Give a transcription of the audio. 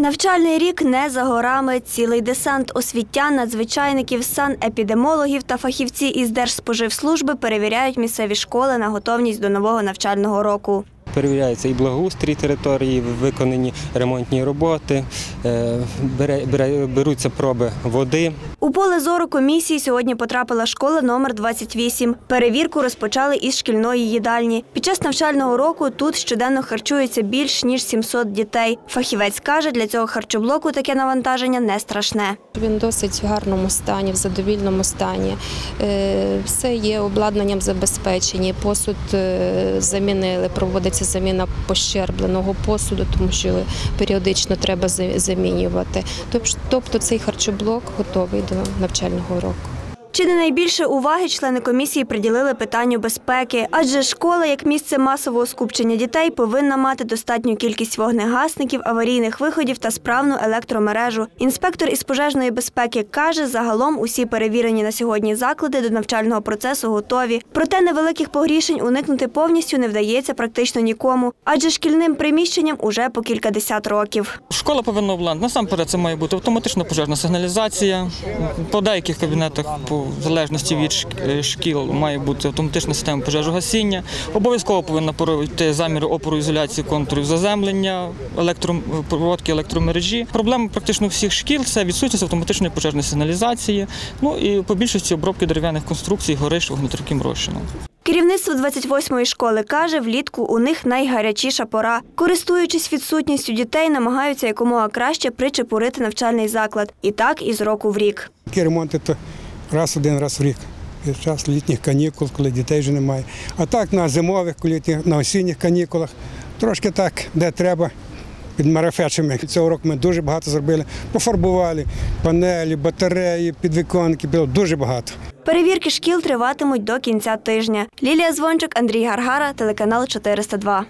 Навчальний рік не за горами. Цілий десант освітян, надзвичайників, санепідемологів та фахівці із Держспоживслужби перевіряють місцеві школи на готовність до нового навчального року. Перевіряється і благоустрій території, виконані ремонтні роботи, е, беруться проби води. У поле зору комісії сьогодні потрапила школа номер 28. Перевірку розпочали із шкільної їдальні. Під час навчального року тут щоденно харчується більш ніж 700 дітей. Фахівець каже, для цього харчоблоку таке навантаження не страшне. Він досить в гарному стані, в задовільному стані. Е, Все є обладнанням забезпечені. Посуд е, замінили, проводиться заміна пощербленого посуду, тому що періодично треба за- замінювати. Тобто цей харчоблок готовий до навчального року. Чи не найбільше уваги члени комісії приділили питанню безпеки? Адже школа, як місце масового скупчення дітей, повинна мати достатню кількість вогнегасників, аварійних виходів та справну електромережу. Інспектор із пожежної безпеки каже, загалом усі перевірені на сьогодні заклади до навчального процесу готові. Проте невеликих погрішень уникнути повністю не вдається практично нікому, адже шкільним приміщенням уже по кількадесят років. Школа повинна обладнати. Насамперед це має бути автоматична пожежна сигналізація. По деяких кабінетах, по в залежності від е, шкіл, має бути автоматична система пожежогасіння. Обов'язково повинна пройти заміри опору ізоляції контурів заземлення, електро... проводки електромережі. Проблема практично всіх шкіл це відсутність автоматичної пожежної сигналізації. Ну і по більшості обробки дерев'яних конструкцій гориш вогнетривким розчином. Керівництво 28-ї школи каже, влітку у них найгарячіша пора. Користуючись відсутністю дітей, намагаються якомога краще причепурити навчальний заклад. І так із року в рік. Такі ремонти то раз один раз в рік. Під час літніх канікул, коли дітей вже немає. А так на зимових, на осінніх канікулах, трошки так, де треба, під марафечами. Цього року ми дуже багато зробили. Пофарбували панелі, батареї, підвіконки, було дуже багато. Перевірки шкіл триватимуть до кінця тижня. Лілія Звончик, Андрій Гаргара, телеканал 402.